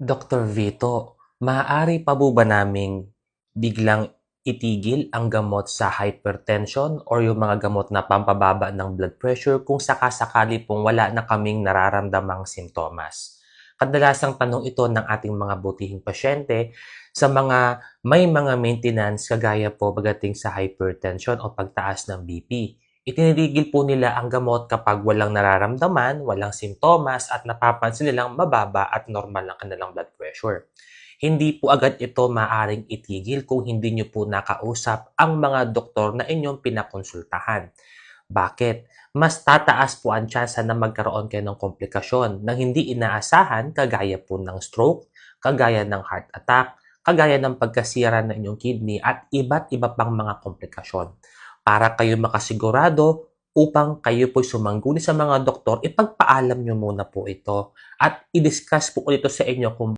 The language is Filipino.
Dr. Vito, maaari pa po ba naming biglang itigil ang gamot sa hypertension or yung mga gamot na pampababa ng blood pressure kung sakasakali pong wala na kaming nararamdamang simptomas? Kadalasang tanong ito ng ating mga butihing pasyente sa mga may mga maintenance kagaya po pagdating sa hypertension o pagtaas ng BP. Itinigil po nila ang gamot kapag walang nararamdaman, walang simptomas at napapansin nilang mababa at normal ang kanilang blood pressure. Hindi po agad ito maaring itigil kung hindi nyo po nakausap ang mga doktor na inyong pinakonsultahan. Bakit? Mas tataas po ang tsansa na magkaroon kayo ng komplikasyon ng hindi inaasahan kagaya po ng stroke, kagaya ng heart attack, kagaya ng pagkasira ng inyong kidney at iba't iba pang mga komplikasyon. Para kayo makasigurado upang kayo po sumangguni sa mga doktor, ipagpaalam nyo muna po ito at i-discuss po ito sa inyo kung